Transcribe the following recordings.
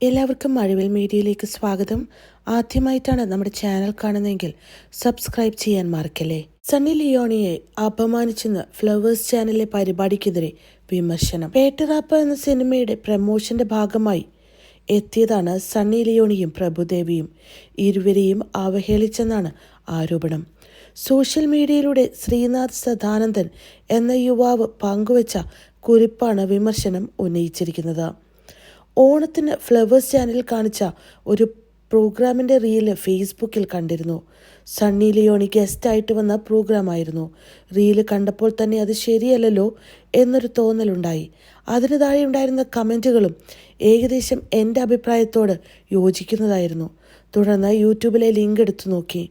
എല്ലാവർക്കും മഴവിൽ മീഡിയയിലേക്ക് സ്വാഗതം. ആദ്യമായിട്ടാണ് നമ്മുടെ ചാനൽ കാണുന്നതെങ്കിൽ സബ്സ്ക്രൈബ് ചെയ്യാൻ മറക്കല്ലേ? സണ്ണി ലിയോണിയെ അപമാനിച്ചെന്ന് ഫ്ലവേഴ്സ് ചാനലിലെ പരിപാടിക്കെതിരെ വിമർശനം. പേട്ടറാപ്പ എന്ന സിനിമയുടെ പ്രമോഷന്റെ ഭാഗമായി എത്തിയതാണ് സണ്ണി ലിയോണിയും പ്രഭുദേവിയും ഇരുവരെയും അവഹേളിച്ചെന്നാണ് ആരോപണം. സോഷ്യൽ മീഡിയയിലൂടെ ശ്രീനാഥ് സദാനന്ദൻ എന്ന യുവാവ് പങ്കുവച്ച കുറിപ്പാണ് വിമർശനം ഉന്നയിച്ചിരിക്കുന്നത്. ഓണത്തിന് ഫ്ലവേഴ്സ് ചാനൽ കാണിച്ച ഒരു പ്രോഗ്രാമിന്റെ റീൽ ഫേസ്ബുക്കിൽ കണ്ടിരുന്നു. സണ്ണി ലിയോണി ഗസ്റ്റായിട്ട് വന്ന പ്രോഗ്രാമായിരുന്നു. റീൽ കണ്ടപ്പോൾ തന്നെ അത് ശരിയല്ലല്ലോ എന്നൊരു തോന്നലുണ്ടായി. അതിന് താഴെ ഉണ്ടായിരുന്ന കമന്റുകളും ഏകദേശം എന്റെ അഭിപ്രായത്തോട് യോജിക്കുന്നതായിരുന്നു. തുടർന്ന് യൂട്യൂബിലെ ലിങ്ക് എടുത്തു നോക്കി.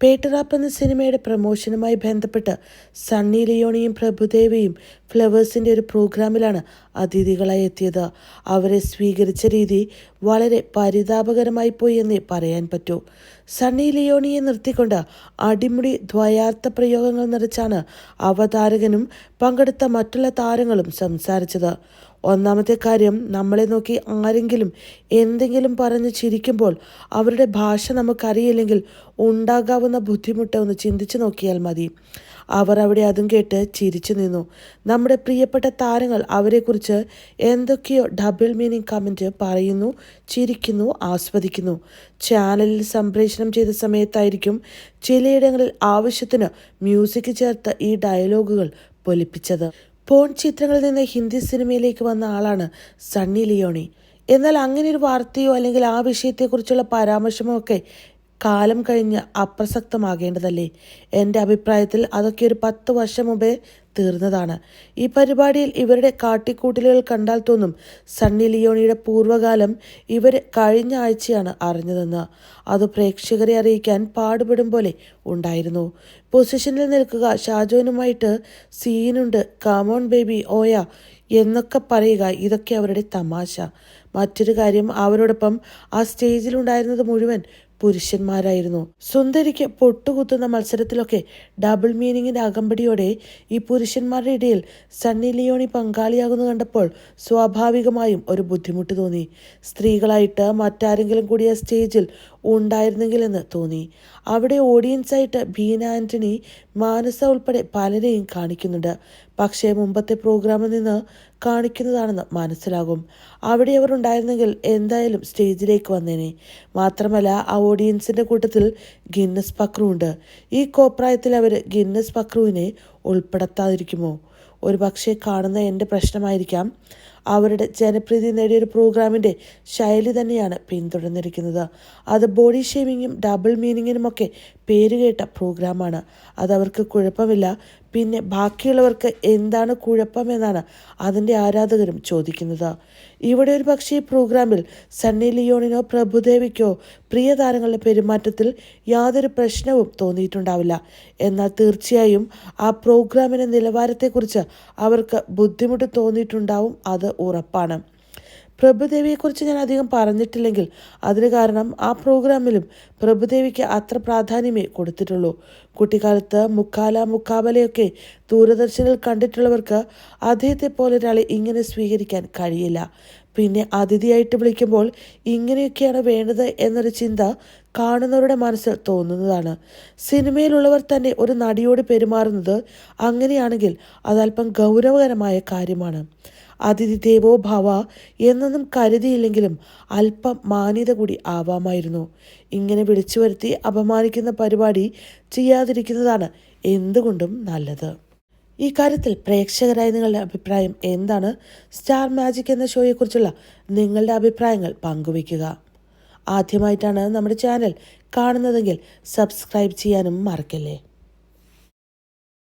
പേട്ടറാപ്പ് എന്ന സിനിമയുടെ പ്രമോഷനുമായി ബന്ധപ്പെട്ട് സണ്ണി ലിയോണിയും പ്രഭുദേവയും ഫ്ലവേഴ്സിന്റെ ഒരു പ്രോഗ്രാമിലാണ് അതിഥികളായി എത്തിയത്. അവരെ സ്വീകരിച്ച രീതി വളരെ പരിതാപകരമായി പോയി എന്നേ പറയാൻ പറ്റൂ. സണ്ണി ലിയോണിയെ നിർത്തിക്കൊണ്ട് അടിമുടി ദ്വയാർത്ഥ പ്രയോഗങ്ങൾ നിറച്ചാണ് അവതാരകനും പങ്കെടുത്ത മറ്റുള്ള താരങ്ങളും സംസാരിച്ചത്. ഒന്നാമത്തെ കാര്യം നമ്മളെ നോക്കി ആരെങ്കിലും എന്തെങ്കിലും പറഞ്ഞ് ചിരിക്കുമ്പോൾ അവരുടെ ഭാഷ നമുക്കറിയില്ലെങ്കിൽ ഉണ്ടാകാവുന്ന ബുദ്ധിമുട്ട് ഒന്ന് ചിന്തിച്ചു നോക്കിയാൽ മതി. അവർ അവിടെ അതും കേട്ട് ചിരിച്ചു നിന്നു. നമ്മുടെ പ്രിയപ്പെട്ട താരങ്ങൾ അവരെക്കുറിച്ച് എന്തൊക്കെയോ ഡബിൾ മീനിങ് കമന്റ് പറയുന്നു ചിരിക്കുന്നു ആസ്വദിക്കുന്നു. ചാനലിൽ സംപ്രേഷണം ചെയ്ത സമയത്തായിരിക്കും ചിലയിടങ്ങളിൽ ആവശ്യത്തിന് മ്യൂസിക് ചേർത്ത് ഈ ഡയലോഗുകൾ പൊലിപ്പിച്ചത്. പോൺ ചിത്രങ്ങളിൽ നിന്ന് ഹിന്ദി സിനിമയിലേക്ക് വന്ന ആളാണ് സണ്ണി ലിയോണി. എന്നാൽ അങ്ങനെ ഒരു വാർത്തയോ അല്ലെങ്കിൽ ആ വിഷയത്തെക്കുറിച്ചുള്ള പരാമർശമോ ഒക്കെ കാലം കഴിഞ്ഞ് അപ്രസക്തമാകേണ്ടതല്ലേ? എന്റെ അഭിപ്രായത്തിൽ അതൊക്കെ ഒരു പത്ത് വർഷം മുമ്പേ തീർന്നതാണ്. ഈ പരിപാടിയിൽ ഇവരുടെ കാട്ടിക്കൂട്ടലുകൾ കണ്ടാൽ തോന്നും സണ്ണി ലിയോണിയുടെ പൂർവകാലം ഇവർ കഴിഞ്ഞ ആഴ്ചയാണ് അറിഞ്ഞതെന്ന്. അത് പ്രേക്ഷകരെ അറിയിക്കാൻ പാടുപെടും പോലെ ഉണ്ടായിരുന്നു. പൊസിഷനിൽ നിൽക്കുക ഷാജോനുമായിട്ട് സീനുണ്ട് കാമോൺ ബേബി ഓയ എന്നൊക്കെ പറയുക ഇതൊക്കെ അവരുടെ തമാശ. മറ്റൊരു കാര്യം അവരോടൊപ്പം ആ സ്റ്റേജിലുണ്ടായിരുന്നത് മുഴുവൻ പുരുഷന്മാരായിരുന്നു. സുന്ദരിക്ക് പൊട്ടുകുത്തുന്ന മത്സരത്തിലൊക്കെ ഡബിൾ മീനിങ്ങിന്റെ അകമ്പടിയോടെ ഈ പുരുഷന്മാരുടെ ഇടയിൽ സണ്ണി ലിയോണി പങ്കാളിയാകുന്നു കണ്ടപ്പോൾ സ്വാഭാവികമായും ഒരു ബുദ്ധിമുട്ട് തോന്നി. സ്ത്രീകളായിട്ട് മറ്റാരെങ്കിലും കൂടിയ സ്റ്റേജിൽ ഉണ്ടായിരുന്നെങ്കിലെന്ന് തോന്നി. അവിടെ ഓഡിയൻസായിട്ട് ബീന ആന്റണി മാനസ ഉൾപ്പെടെ പലരെയും കാണിക്കുന്നുണ്ട്. പക്ഷേ മുമ്പത്തെ പ്രോഗ്രാമിൽ നിന്ന് കാണിക്കുന്നതാണെന്ന് മനസ്സിലാകും. അവിടെ അവർ ഉണ്ടായിരുന്നെങ്കിൽ എന്തായാലും സ്റ്റേജിലേക്ക് വന്നേനെ. മാത്രമല്ല ആ ഓഡിയൻസിന്റെ കൂട്ടത്തിൽ ഗിന്നസ് പക്രുവുണ്ട് ഈ കോപ്രായത്തിൽ അവർ ഗിന്നസ് പക്രുവിനെ ഉൾപ്പെടുത്താതിരിക്കുമോ? ഒരു പക്ഷേ കാണുന്ന എന്റെ പ്രശ്നമായിരിക്കാം. അവരുടെ ജനപ്രീതി നേടിയ ഒരു പ്രോഗ്രാമിന്റെ ശൈലി തന്നെയാണ് പിന്തുടർന്നിരിക്കുന്നത്. അത് ബോഡി ഷേവിങ്ങും ഡബിൾ മീനിങ്ങിനുമൊക്കെ പേരുകേട്ട പ്രോഗ്രാമാണ്. അതവർക്ക് കുഴപ്പമില്ല. പിന്നെ ബാക്കിയുള്ളവർക്ക് എന്താണ് കുഴപ്പമെന്നാണ് അതിന്റെ ആരാധകരും ചോദിക്കുന്നത്. ഇവിടെ ഒരു പക്ഷേ ഈ പ്രോഗ്രാമിൽ സണ്ണി ലിയോണിനോ പ്രഭുദേവിക്കോ പ്രിയ താരങ്ങളുടെ പെരുമാറ്റത്തിൽ യാതൊരു പ്രശ്നവും തോന്നിയിട്ടുണ്ടാവില്ല. എന്നാൽ തീർച്ചയായും ആ പ്രോഗ്രാമിന്റെ നിലവാരത്തെക്കുറിച്ച് അവർക്ക് ബുദ്ധിമുട്ട് തോന്നിയിട്ടുണ്ടാവും. അത് ഉറപ്പാണ്. പ്രഭുദേവിയെക്കുറിച്ച് ഞാൻ അധികം പറഞ്ഞിട്ടില്ലെങ്കിൽ അതിന് കാരണം ആ പ്രോഗ്രാമിലും പ്രഭുദേവിക്ക് അത്ര പ്രാധാന്യമേ കൊടുത്തിട്ടുള്ളൂ. കുട്ടിക്കാലത്ത് മുക്കാല മുക്കാബലയൊക്കെ ദൂരദർശനിൽ കണ്ടിട്ടുള്ളവർക്ക് അദ്ദേഹത്തെ പോലെ ഒരാളെ ഇങ്ങനെ സ്വീകരിക്കാൻ കഴിയില്ല. പിന്നെ അതിഥിയായിട്ട് വിളിക്കുമ്പോൾ ഇങ്ങനെയൊക്കെയാണ് വേണ്ടത് എന്നൊരു ചിന്ത കാണുന്നവരുടെ മനസ്സിൽ തോന്നുന്നതാണ്. സിനിമയിലുള്ളവർ തന്നെ ഒരു നടിയോട് പെരുമാറുന്നത് അങ്ങനെയാണെങ്കിൽ അതല്പം ഗൗരവകരമായ കാര്യമാണ്. അതിഥി ദേവോ ഭവ എന്നൊന്നും കരുതിയില്ലെങ്കിലും അല്പം മാന്യത കൂടി ആവാമായിരുന്നു. ഇങ്ങനെ വിളിച്ചു വരുത്തി അപമാനിക്കുന്ന പരിപാടി ചെയ്യാതിരിക്കുന്നതാണ് എന്തുകൊണ്ടും നല്ലത്. ഈ കാര്യത്തിൽ പ്രേക്ഷകരായ നിങ്ങളുടെ അഭിപ്രായം എന്താണ്? സ്റ്റാർ മാജിക് എന്ന ഷോയെക്കുറിച്ചുള്ള നിങ്ങളുടെ അഭിപ്രായങ്ങൾ പങ്കുവയ്ക്കുക. ആദ്യമായിട്ടാണ് നമ്മുടെ ചാനൽ കാണുന്നതെങ്കിൽ സബ്സ്ക്രൈബ് ചെയ്യാനും മറക്കല്ലേ?